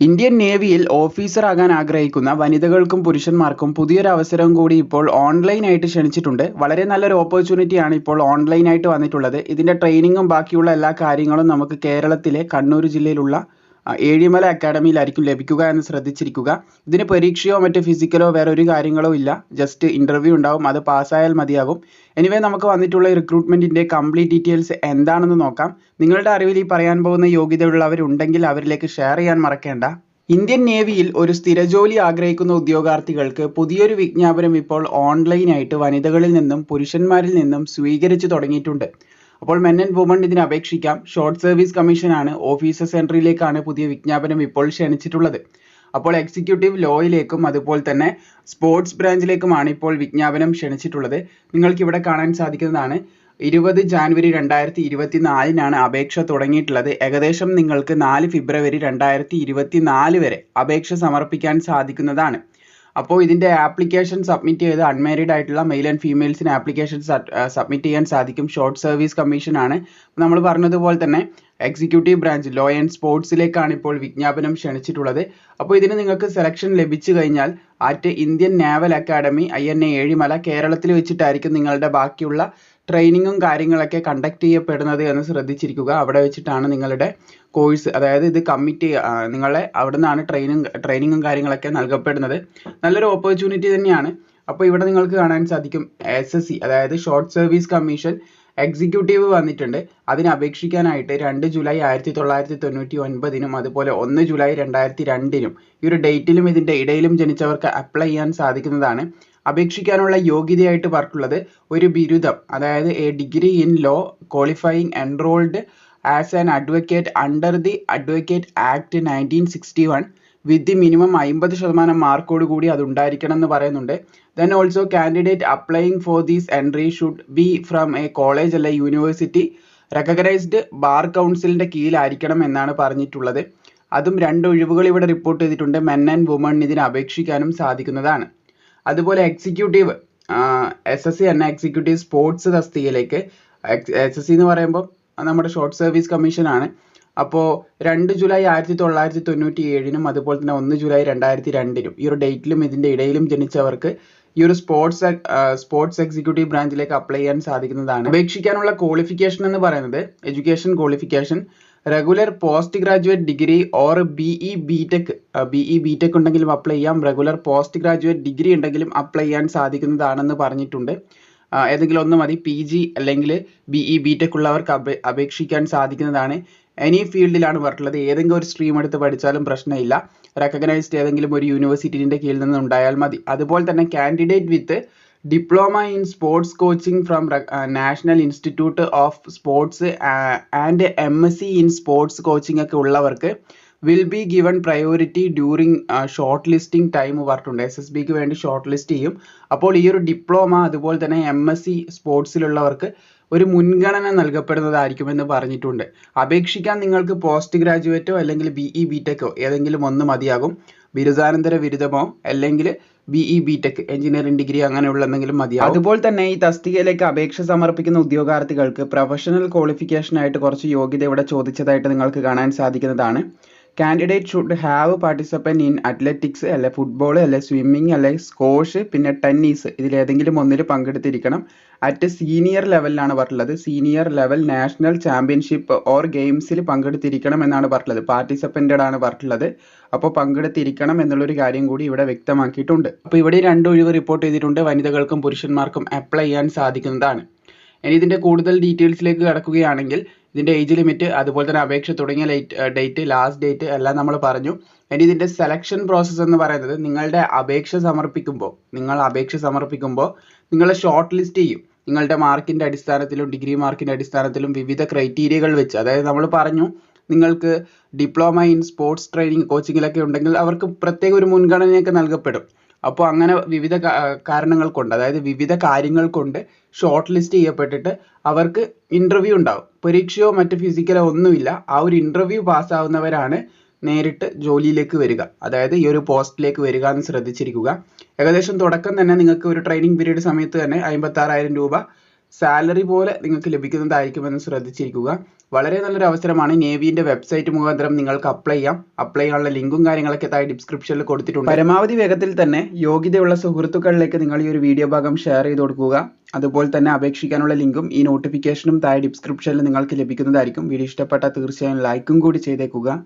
Indian നേവിയിൽ ഓഫീസറാകാൻ ആഗ്രഹിക്കുന്ന വനിതകൾക്കും പുരുഷന്മാർക്കും പുതിയൊരു അവസരം കൂടി ഇപ്പോൾ ഓൺലൈനായിട്ട് ക്ഷണിച്ചിട്ടുണ്ട്. വളരെ നല്ലൊരു ഓപ്പർച്യൂണിറ്റിയാണ് ഇപ്പോൾ ഓൺലൈനായിട്ട് വന്നിട്ടുള്ളത്. ഇതിന്റെ ട്രെയിനിങ്ങും ബാക്കിയുള്ള എല്ലാ കാര്യങ്ങളും നമുക്ക് കേരളത്തിലെ കണ്ണൂർ ജില്ലയിലുള്ള ഏഴിമല അക്കാഡമിയിലായിരിക്കും ലഭിക്കുക എന്ന് ശ്രദ്ധിച്ചിരിക്കുക. ഇതിന് പരീക്ഷയോ മറ്റ് ഫിസിക്കലോ വേറെ ഒരു കാര്യങ്ങളോ ഇല്ല. ജസ്റ്റ് ഇന്റർവ്യൂ ഉണ്ടാവും. അത് പാസ്സായാൽ മതിയാകും. എനിവേ നമുക്ക് വന്നിട്ടുള്ള റിക്രൂട്ട്മെന്റിന്റെ കംപ്ലീറ്റ് ഡീറ്റെയിൽസ് എന്താണെന്ന് നോക്കാം. നിങ്ങളുടെ അറിവിൽ ഈ പറയാൻ പോകുന്ന യോഗ്യതയുള്ളവരുണ്ടെങ്കിൽ അവരിലേക്ക് ഷെയർ ചെയ്യാൻ മറക്കേണ്ട. ഇന്ത്യൻ നേവിയിൽ ഒരു സ്ഥിരജോലി ആഗ്രഹിക്കുന്ന ഉദ്യോഗാർത്ഥികൾക്ക് പുതിയൊരു വിജ്ഞാപനം ഇപ്പോൾ ഓൺലൈനായിട്ട് വനിതകളിൽ നിന്നും പുരുഷന്മാരിൽ നിന്നും സ്വീകരിച്ചു തുടങ്ങിയിട്ടുണ്ട്. അപ്പോൾ മെൻ ആൻഡ് വുമൺ ഇതിന് അപേക്ഷിക്കാം. ഷോർട്ട് സർവീസ് കമ്മീഷനാണ് ഓഫീസേഴ്സ് എൻട്രിയിലേക്കാണ് പുതിയ വിജ്ഞാപനം ഇപ്പോൾ ക്ഷണിച്ചിട്ടുള്ളത്. അപ്പോൾ എക്സിക്യൂട്ടീവ് ലോയിലേക്കും അതുപോലെ തന്നെ സ്പോർട്സ് ബ്രാഞ്ചിലേക്കുമാണ് ഇപ്പോൾ വിജ്ഞാപനം ക്ഷണിച്ചിട്ടുള്ളത്. നിങ്ങൾക്ക് ഇവിടെ കാണാൻ സാധിക്കുന്നതാണ്. ഇരുപത് ജാനുവരി രണ്ടായിരത്തി ഇരുപത്തി നാലിനാണ് അപേക്ഷ തുടങ്ങിയിട്ടുള്ളത്. ഏകദേശം നിങ്ങൾക്ക് നാല് ഫെബ്രുവരി രണ്ടായിരത്തി ഇരുപത്തി നാല് വരെ അപേക്ഷ സമർപ്പിക്കാൻ സാധിക്കുന്നതാണ്. അപ്പോൾ ഇതിന്റെ ആപ്ലിക്കേഷൻ സബ്മിറ്റ് ചെയ്ത് അൺമാരീഡ് ആയിട്ടുള്ള മെയിൽ ആൻഡ് ഫീമെയിൽസിന് ആപ്ലിക്കേഷൻ സബ്മിറ്റ് ചെയ്യാൻ സാധിക്കും. ഷോർട്ട് സർവീസ് കമ്മീഷനാണ് നമ്മൾ പറഞ്ഞതുപോലെ തന്നെ എക്സിക്യൂട്ടീവ് ബ്രാഞ്ച് ലോ ആൻഡ് സ്പോർട്സിലേക്കാണ് ഇപ്പോൾ വിജ്ഞാപനം ക്ഷണിച്ചിട്ടുള്ളത്. അപ്പോൾ ഇതിന് നിങ്ങൾക്ക് സെലക്ഷൻ ലഭിച്ചു കഴിഞ്ഞാൽ at Indian naval academy I N A Ezhimala കേരളത്തിൽ വെച്ചിട്ടായിരിക്കും നിങ്ങളുടെ ബാക്കിയുള്ള ട്രെയിനിങ്ങും കാര്യങ്ങളൊക്കെ കണ്ടക്ട് ചെയ്യപ്പെടുന്നത് എന്ന് ശ്രദ്ധിച്ചിരിക്കുക. അവിടെ വെച്ചിട്ടാണ് നിങ്ങളുടെ കോഴ്സ് അതായത് ഇത് കമ്മിറ്റ് നിങ്ങളെ അവിടെ നിന്നാണ് ട്രെയിനിങ് ട്രെയിനിങ്ങും കാര്യങ്ങളൊക്കെ നൽകപ്പെടുന്നത്. നല്ലൊരു ഓപ്പർച്യൂണിറ്റി തന്നെയാണ്. അപ്പോൾ ഇവിടെ നിങ്ങൾക്ക് കാണാൻ സാധിക്കും എസ് എസ് സി അതായത് ഷോർട്ട് സർവീസ് കമ്മീഷൻ എക്സിക്യൂട്ടീവ് വന്നിട്ടുണ്ട്. അതിന് അപേക്ഷിക്കാനായിട്ട് രണ്ട് ജൂലൈ ആയിരത്തി തൊള്ളായിരത്തി തൊണ്ണൂറ്റി ഒൻപതിനും അതുപോലെ ഒന്ന് ജൂലൈ രണ്ടായിരത്തി രണ്ടിനും ഈ ഒരു ഡേറ്റിലും ഇതിന്റെ ഇടയിലും ജനിച്ചവർക്ക് അപ്ലൈ ചെയ്യാൻ സാധിക്കുന്നതാണ്. അപേക്ഷിക്കാനുള്ള യോഗ്യതയായിട്ട് പറഞ്ഞിട്ടുള്ളത് ഒരു ബിരുദം. അതായത് a degree in law qualifying enrolled as an advocate under the advocate act nineteen sixty one with minimum അമ്പത് ശതമാനം മാർക്കോട് കൂടി അത് ഉണ്ടായിരിക്കണം എന്ന് പറയുന്നുണ്ട്. Then also candidate applying for these entry should be from a college അല്ലെ യൂണിവേഴ്സിറ്റി റെക്കഗ്നൈസ്ഡ് ബാർ കൗൺസിലിന്റെ കീഴിലായിരിക്കണം എന്നാണ് പറഞ്ഞിട്ടുള്ളത്. അതും രണ്ട് ഒഴിവുകൾ ഇവിടെ റിപ്പോർട്ട് ചെയ്തിട്ടുണ്ട്. മെൻ ആൻഡ് വുമൺ ഇതിന് അപേക്ഷിക്കാനും സാധിക്കുന്നതാണ്. അതുപോലെ എക്സിക്യൂട്ടീവ് എസ് എസ് സി തന്നെ എക്സിക്യൂട്ടീവ് സ്പോർട്സ് തസ്തികയിലേക്ക് എസ് എസ് സി എന്ന് പറയുമ്പോൾ നമ്മുടെ ഷോർട്ട് സർവീസ് കമ്മീഷനാണ് അപ്പോൾ രണ്ട് ജൂലൈ ആയിരത്തി തൊള്ളായിരത്തി തൊണ്ണൂറ്റി ഏഴിനും അതുപോലെ തന്നെ ഒന്ന് ജൂലൈ രണ്ടായിരത്തി രണ്ടിനും ഈ ഒരു ഡേറ്റിലും ഇതിന്റെ ഇടയിലും ജനിച്ചവർക്ക് ഈ ഒരു സ്പോർട്സ് സ്പോർട്സ് എക്സിക്യൂട്ടീവ് ബ്രാഞ്ചിലേക്ക് അപ്ലൈ ചെയ്യാൻ സാധിക്കുന്നതാണ്. അപേക്ഷിക്കാനുള്ള ക്വാളിഫിക്കേഷൻ എന്ന് പറയുന്നത് education qualification regular post graduate degree or B E B tech B E B tech ഉണ്ടെങ്കിലും അപ്ലൈ ചെയ്യാം. റെഗുലർ പോസ്റ്റ് ഗ്രാജുവേറ്റ് ഡിഗ്രി ഉണ്ടെങ്കിലും അപ്ലൈ ചെയ്യാൻ സാധിക്കുന്നതാണെന്ന് പറഞ്ഞിട്ടുണ്ട്. ഏതെങ്കിലും ഒന്ന് മതി. പി ജി അല്ലെങ്കിൽ ബി ഇ ബി ടെക് ഉള്ളവർക്ക് അപേക്ഷിക്കാൻ സാധിക്കുന്നതാണ്. എനി ഫീൽഡിലാണ് പറഞ്ഞിട്ടുള്ളത്. ഏതെങ്കിലും ഒരു സ്ട്രീം എടുത്ത് പഠിച്ചാലും പ്രശ്നമില്ല. റെക്കഗ്നൈസ്ഡ് ഏതെങ്കിലും ഒരു യൂണിവേഴ്സിറ്റീന്റെ കീഴിൽ നിന്ന് ഉണ്ടായാൽ മതി. അതുപോലെ തന്നെ candidate with diploma in sports coaching from national institute of sports and M S C in sports coaching ഒക്കെ ഉള്ളവർക്ക് will be given priority during short listing time പറഞ്ഞിട്ടുണ്ട്. എസ് എസ് ബിക്ക് വേണ്ടി ഷോർട്ട് ലിസ്റ്റ് ചെയ്യും. അപ്പോൾ ഈ ഒരു ഡിപ്ലോമ അതുപോലെ തന്നെ എം എസ് സി സ്പോർട്സിലുള്ളവർക്ക് ഒരു മുൻഗണന നൽകപ്പെടുന്നതായിരിക്കുമെന്ന് പറഞ്ഞിട്ടുണ്ട്. അപേക്ഷിക്കാൻ നിങ്ങൾക്ക് പോസ്റ്റ് ഗ്രാജുവേറ്റോ അല്ലെങ്കിൽ ബി ഇ ബി ടെക്കോ ഏതെങ്കിലും ഒന്ന് മതിയാകും. ബിരുദാനന്തര ബിരുദമോ അല്ലെങ്കിൽ B E B tech engineering degree അങ്ങനെയുള്ള എന്തെങ്കിലും മതിയാകും അതുപോലെ തന്നെ ഈ തസ്തികയിലേക്ക് അപേക്ഷ സമർപ്പിക്കുന്ന ഉദ്യോഗാർത്ഥികൾക്ക് പ്രൊഫഷണൽ ക്വാളിഫിക്കേഷൻ ആയിട്ട് കുറച്ച് യോഗ്യത ഇവിടെ ചോദിച്ചതായിട്ട് നിങ്ങൾക്ക് കാണാൻ സാധിക്കുന്നതാണ്. Candidate should have participan in athletics അല്ലെ ഫുട്ബോൾ അല്ലെ സ്വിമ്മിങ് അല്ലെ സ്കോഷ് പിന്നെ ടെന്നീസ് ഇതിലേതെങ്കിലും ഒന്നിൽ പങ്കെടുത്തിരിക്കണം. അറ്റ് സീനിയർ ലെവലിലാണ് പറഞ്ഞിട്ടുള്ളത്. Senior level national championship or ഗെയിംസിൽ പങ്കെടുത്തിരിക്കണം എന്നാണ് പറഞ്ഞിട്ടുള്ളത്. പാർട്ടിസിപ്പന്റഡ് ആണ് പറഞ്ഞിട്ടുള്ളത്. അപ്പോൾ പങ്കെടുത്തിരിക്കണം എന്നുള്ളൊരു കാര്യം കൂടി ഇവിടെ വ്യക്തമാക്കിയിട്ടുണ്ട്. അപ്പോൾ ഇവിടെ രണ്ട് ഒഴിവ് റിപ്പോർട്ട് ചെയ്തിട്ടുണ്ട്. വനിതകൾക്കും പുരുഷന്മാർക്കും അപ്ലൈ ചെയ്യാൻ സാധിക്കുന്നതാണ്. ഇനി ഇതിന്റെ കൂടുതൽ ഡീറ്റെയിൽസിലേക്ക് കടക്കുകയാണെങ്കിൽ ഇതിന്റെ ഏജ് ലിമിറ്റ് അതുപോലെ തന്നെ അപേക്ഷ തുടങ്ങിയ ഡേറ്റ് ലാസ്റ്റ് ഡേറ്റ് എല്ലാം നമ്മൾ പറഞ്ഞു. ഇനി ഇതിന്റെ സെലക്ഷൻ പ്രോസസ്സ് എന്ന് പറയുന്നത് നിങ്ങളുടെ അപേക്ഷ സമർപ്പിക്കുമ്പോൾ നിങ്ങൾ അപേക്ഷ സമർപ്പിക്കുമ്പോൾ നിങ്ങൾ ഷോർട്ട് ലിസ്റ്റ് ചെയ്യും. നിങ്ങളുടെ മാർക്കിന്റെ അടിസ്ഥാനത്തിലും ഡിഗ്രി മാർക്കിന്റെ അടിസ്ഥാനത്തിലും വിവിധ ക്രൈറ്റീരിയകൾ വെച്ച്. അതായത് നമ്മൾ പറഞ്ഞു നിങ്ങൾക്ക് ഡിപ്ലോമ ഇൻ സ്പോർട്സ് ട്രെയിനിങ് കോച്ചിങ്ങിലൊക്കെ ഉണ്ടെങ്കിൽ അവർക്ക് പ്രത്യേക ഒരു മുൻഗണനയൊക്കെ നൽകപ്പെടും. അപ്പോൾ അങ്ങനെ വിവിധ കാരണങ്ങൾ കൊണ്ട് അതായത് വിവിധ കാര്യങ്ങൾ കൊണ്ട് ഷോർട്ട് ലിസ്റ്റ് ചെയ്യപ്പെട്ടിട്ട് അവർക്ക് ഇന്റർവ്യൂ ഉണ്ടാവും. പരീക്ഷയോ മറ്റ് ഫിസിക്കലോ ഒന്നുമില്ല. ആ ഒരു ഇന്റർവ്യൂ പാസ്സാവുന്നവരാണ് നേരിട്ട് ജോലിയിലേക്ക് വരിക. അതായത് ഈ ഒരു പോസ്റ്റിലേക്ക് വരിക എന്ന് ശ്രദ്ധിച്ചിരിക്കുക. ഏകദേശം തുടക്കം തന്നെ നിങ്ങൾക്ക് ഒരു ട്രെയിനിങ് പീരീഡ് സമയത്ത് തന്നെ അമ്പത്താറായിരം രൂപ സാലറി പോലെ നിങ്ങൾക്ക് ലഭിക്കുന്നതായിരിക്കുമെന്ന് ശ്രദ്ധിച്ചിരിക്കുക. വളരെ നല്ലൊരു അവസരമാണ് നേവിന്റെ വെബ്സൈറ്റ് മുഖാന്തരം നിങ്ങൾക്ക് അപ്ലൈ ചെയ്യാം. അപ്ലൈ ചെയ്യാനുള്ള ലിങ്കും കാര്യങ്ങളൊക്കെ താഴെ ഡിസ്ക്രിപ്ഷനിൽ കൊടുത്തിട്ടുണ്ട്. പരമാവധി വേഗത്തിൽ തന്നെ യോഗ്യതയുള്ള സുഹൃത്തുക്കളിലേക്ക് നിങ്ങൾ ഈ ഒരു വീഡിയോ ഭാഗം ഷെയർ ചെയ്ത് കൊടുക്കുക. അതുപോലെ തന്നെ അപേക്ഷിക്കാനുള്ള ലിങ്കും ഈ നോട്ടിഫിക്കേഷനും താഴെ ഡിസ്ക്രിപ്ഷനിൽ നിങ്ങൾക്ക് ലഭിക്കുന്നതായിരിക്കും. വീഡിയോ ഇഷ്ടപ്പെട്ടാൽ തീർച്ചയായും ലൈക്കും കൂടി ചെയ്തേക്കുക.